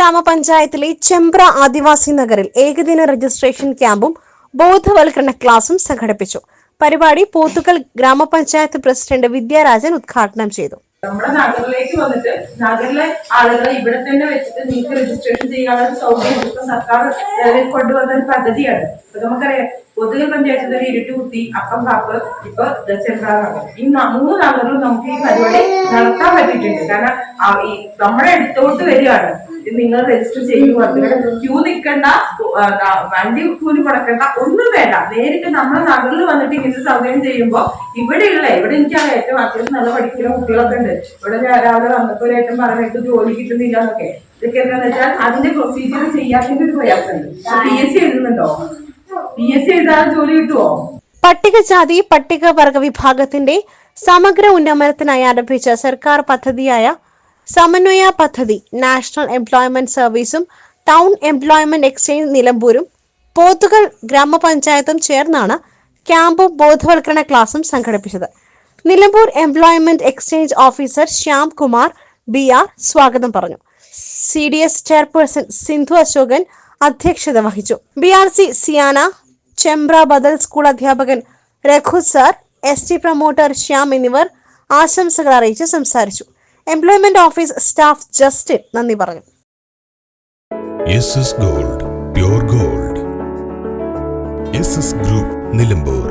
ഗ്രാമപഞ്ചായത്തിലെ ചെമ്പ്ര ആദിവാസി നഗറിൽ ഏകദിന രജിസ്ട്രേഷൻ ക്യാമ്പും ബോധവൽക്കരണ ക്ലാസും സംഘടിപ്പിച്ചു. പരിപാടി പോത്തുക്കൽ ഗ്രാമപഞ്ചായത്ത് പ്രസിഡന്റ് വിദ്യാരാജൻ ഉദ്ഘാടനം ചെയ്തു. നമ്മുടെ നഗറിലേക്ക് വന്നിട്ട് നഗറിലെ ആളുകളെ ഇവിടെ തന്നെ വെച്ചിട്ട് നിങ്ങൾക്ക് രജിസ്ട്രേഷൻ ചെയ്യാനുള്ള സൗകര്യം ഇപ്പൊ സർക്കാർ കൊണ്ടുവന്ന ഒരു പദ്ധതിയാണ്. ഇപ്പൊ നമുക്കറിയാം പൊതുവെ പഞ്ചായത്തിൽ ഒരു ഇരുട്ടുകുത്തി അപ്പം കാപ്പ് ഇപ്പൊ ചെമ്പ്ര നഗർ ഈ മൂന്ന് നഗറിലും നമുക്ക് ഈ പരിപാടി നടത്താൻ പറ്റിയിട്ടുണ്ട്. കാരണം നമ്മുടെ അടുത്തോട്ട് വരികയാണ്. നിങ്ങൾ രജിസ്റ്റർ ചെയ്യുക ക്യൂ നിൽക്കണ്ട വണ്ടി കൂലി മുടക്കണ്ട. ഒന്നും വേണ്ട. നേരിട്ട് നമ്മുടെ നഗറിൽ വന്നിട്ട് ഇങ്ങനത്തെ സൗകര്യം ചെയ്യുമ്പോൾ ഇവിടെയുള്ള ഇവിടെ എനിക്കറിയാം ഏറ്റവും അത്യാവശ്യം നല്ല പഠിക്കുന്ന കുട്ടികളൊക്കെ ഉണ്ട്. ഇവിടെ രാവിലെ വന്നപ്പോൾ ഏറ്റവും പറഞ്ഞിട്ട് ജോലി കിട്ടുന്നില്ല എന്നൊക്കെ. ഇതൊക്കെ എന്താന്ന് വെച്ചാൽ അതിന്റെ പ്രൊസീജിയർ ചെയ്യാത്തതിന്റെ ഒരു പ്രയാസമുണ്ട്. പി എസ് സി എഴുതുന്നുണ്ടോ? പി എസ് സി എഴുതാതെ ജോലി കിട്ടുമോ പട്ടികജാതി പട്ടികവർഗ വിഭാഗത്തിന്റെ സമഗ്ര ഉന്നമനത്തിനായി ആരംഭിച്ച സർക്കാർ പദ്ധതിയായ സമന്വയ പദ്ധതി നാഷണൽ എംപ്ലോയ്മെന്റ് സർവീസും ടൗൺ എംപ്ലോയ്മെന്റ് എക്സ്ചേഞ്ച് നിലമ്പൂരും പോത്തുകൾ ഗ്രാമപഞ്ചായത്തും ചേർന്നാണ് ക്യാമ്പും ബോധവൽക്കരണ ക്ലാസും സംഘടിപ്പിച്ചത്. Nilambur employment exchange officer Shyam Kumar B R സ്വാഗതം പറഞ്ഞു. C D S chairperson Sindhu Ashokan അധ്യക്ഷത വഹിച്ചു. ബി ആർ സി സിയാന ചെമ്പ്ര ബദൽ സ്കൂൾ അധ്യാപകൻ Raghu sir S T promoter Shyam എന്നിവർ ആശംസകൾ അറിയിച്ച് സംസാരിച്ചു. എംപ്ലോയ്മെന്റ് ഓഫീസ് സ്റ്റാഫ് ജസ്റ്റിൻ നന്ദി പറഞ്ഞു. Gold gold group Nilambur